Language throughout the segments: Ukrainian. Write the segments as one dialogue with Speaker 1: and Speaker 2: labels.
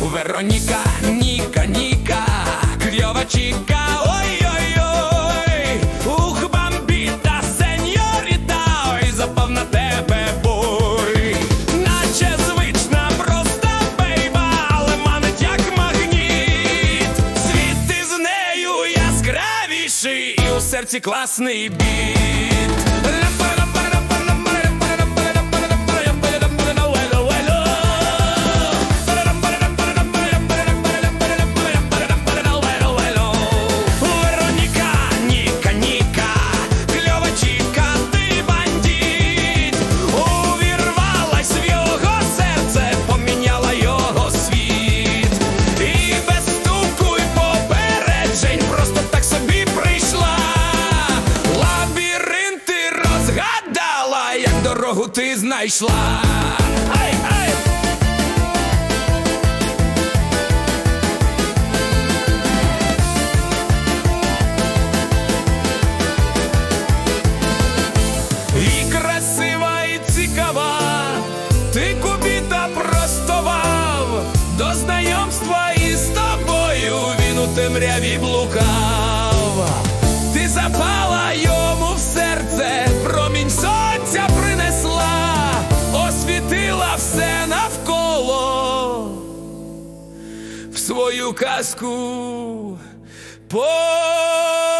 Speaker 1: Вероніка, Ніка, Ніка, кльова чіка, ой-ой-ой, яскравіший, і у серці класний біт. Ти знайшла. Ай, ай! І красива, і цікава, ти кубіта простовав, до знайомства із тобою він у темряві блукав, свою казку повела.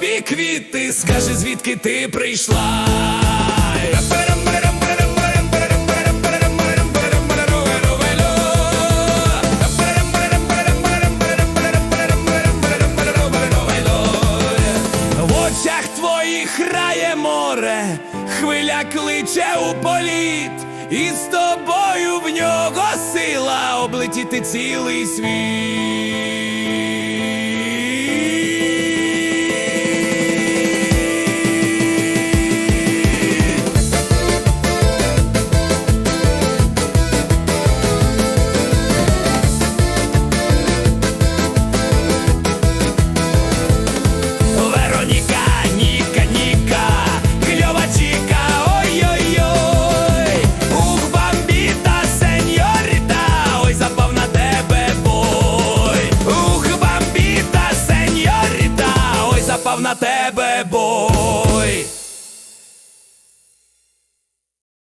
Speaker 1: Тобі квіти, скаже, звідки ти прийшла. В очах твоїх грає море, хвиля кличе у політ, і з тобою в нього сила облетіти цілий світ. Запав на тебе Бог.